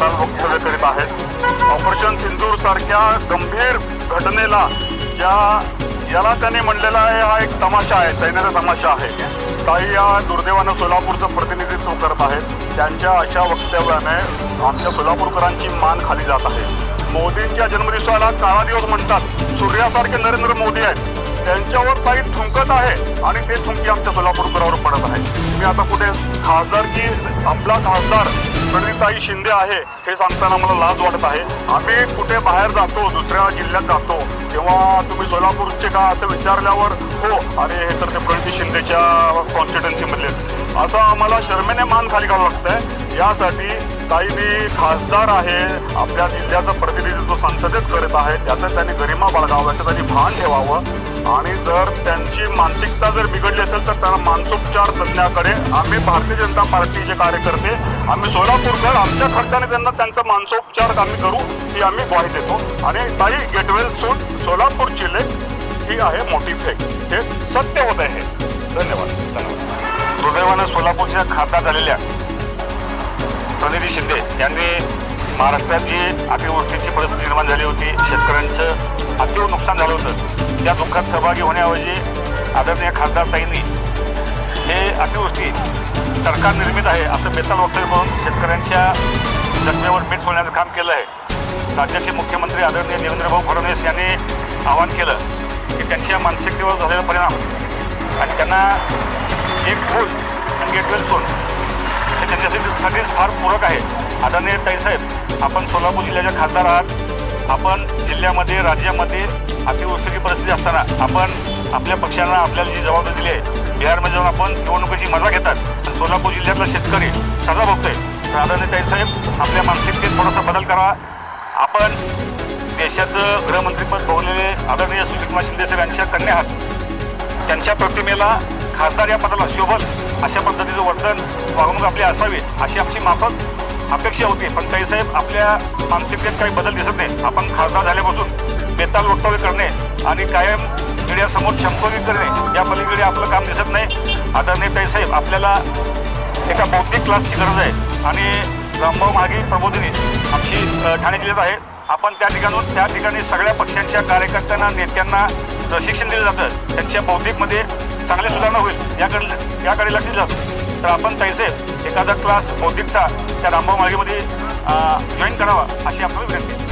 करीत आहेत. ऑपरेशन सिंदूर सारख्या गंभीर घटनेला ज्या याला त्यांनी म्हणलेला आहे हा एक तमाशा आहे सैन्याचा तमाशा आहे. काही या दुर्दैवानं सोलापूरचं प्रतिनिधित्व करत आहेत. त्यांच्या अशा वक्तव्याने आमच्या सोलापूरकरांची मान खाली जात आहे. मोदींच्या जन्मदिवसाला काळा दिवस म्हणतात. सूर्यासारखे नरेंद्र मोदी आहेत. त्यांच्यावर काही थुंकत आहे आणि ते थुंकी आमच्या सोलापूरकरावर पडत आहे मी आता कुठे खासदार की आपला खासदार प्रणिताई शिंदे आहे हे सांगताना मला लाज वाटत आहे. आम्ही कुठे बाहेर जातो दुसऱ्या जिल्ह्यात जातो तेव्हा तुम्ही सोलापूरचे का असं विचारल्यावर हो अरे हे तर ते प्रणिती शिंदेच्या कॉन्स्टिट्युन्सीमधले असं आम्हाला शर्मेने मान खाली घालावं लागतंय. यासाठी ताई मी खासदार आहे आपल्या जिल्ह्याचं प्रतिनिधित्व संसदेत करत आहे त्याचं त्यांनी गरिमा बाळगावं याचं त्यांनी भान ठेवावं. आणि जर त्यांची मानसिकता जर बिघडली असेल तर त्यांना मानसोपचार तज्ज्ञाकडे आम्ही भारतीय जनता पार्टीचे कार्यकर्ते आम्ही सोलापूरकर आमच्या खर्चाने त्यांना त्यांचा मानसोपचार आम्ही करू ही आम्ही ग्वाही देतो. आणि काही गेटवेल सूट सोलापूर जिल्हे ही आहे मोठी फेक. हे सत्य होत आहे. धन्यवाद. धन्यवाद दुर्दैवानं सोलापूरच्या खासदार झालेल्या प्रनिधी शिंदे यांनी महाराष्ट्रात जी अतिवृष्टीची परिस्थिती निर्माण झाली होती शेतकऱ्यांचं अतिव नुकसान झालं होतं त्या दुःखात सहभागी होण्याऐवजी आदरणीय खासदार ताईंनी हे अतिवृष्टी सरकार निर्मित आहे असं बेताल वक्तव्य करून शेतकऱ्यांच्या जखमेवर मीठ सोडण्याचं काम केलं आहे. राज्याचे मुख्यमंत्री आदरणीय देवेंद्रभाऊ फडणवीस यांनी आवाहन केलं की त्यांच्या मानसिकतेवर झालेला परिणाम आणि त्यांना एक फूल आणि गेटवेल सोन हे त्यांच्यासाठीच फार पूरक आहे. आदरणीय ताईसाहेब आपण सोलापूर जिल्ह्याच्या खासदार आहात. आपण जिल्ह्यामध्ये राज्यामध्ये अतिवृष्टीची असताना आपण आपल्या पक्षांना आपल्याला जी जबाबदारी दिली आहे बिहारमध्ये जाऊन आपण निवडणुकीची मजा घेतात. सोलापूर जिल्ह्यातला शेतकरी सजा भोगतोय तर आदरणीय ताईसाहेब आपल्या मानसिकतेत थोडासा बदल करा. आपण देशाचं गृहमंत्रीपद भोगलेले आदरणीय सुशीलकुमार शिंदे साहेब यांच्या कन्या आहात. त्यांच्या प्रतिमेला खासदार या पदाला शोभल अशा पद्धतीचं वर्तन वागणूक आपली असावी अशी आमची माफक अपेक्षा होती. पण काही साहेब आपल्या मानसिकतेत काही बदल दिसत नाही. आपण खासदार झाल्यापासून बेताल वक्तव्य करणे आणि कायम मीडियासमोर शंकोलित करणे या पलीकडे आपलं काम दिसत नाही. आदरणीय ताईसाहेब आपल्याला एका बौद्धिक क्लासची गरज आहे. आणि रामभाऊ मागे प्रबोधिनी आमची ठाणे जिल्ह्यात आहे आपण त्या ठिकाणून त्या ठिकाणी सगळ्या पक्षांच्या कार्यकर्त्यांना नेत्यांना प्रशिक्षण दिलं जातं. त्यांच्या बौद्धिकमध्ये चांगली सुधारणा होईल याकडे याकडे लक्ष दिलं जातं. तर आपण ताईसाहेब एखादा क्लास बौद्धिकचा त्या रामभाऊ मार्गेमध्ये जॉईन करावा अशी आपली विनंती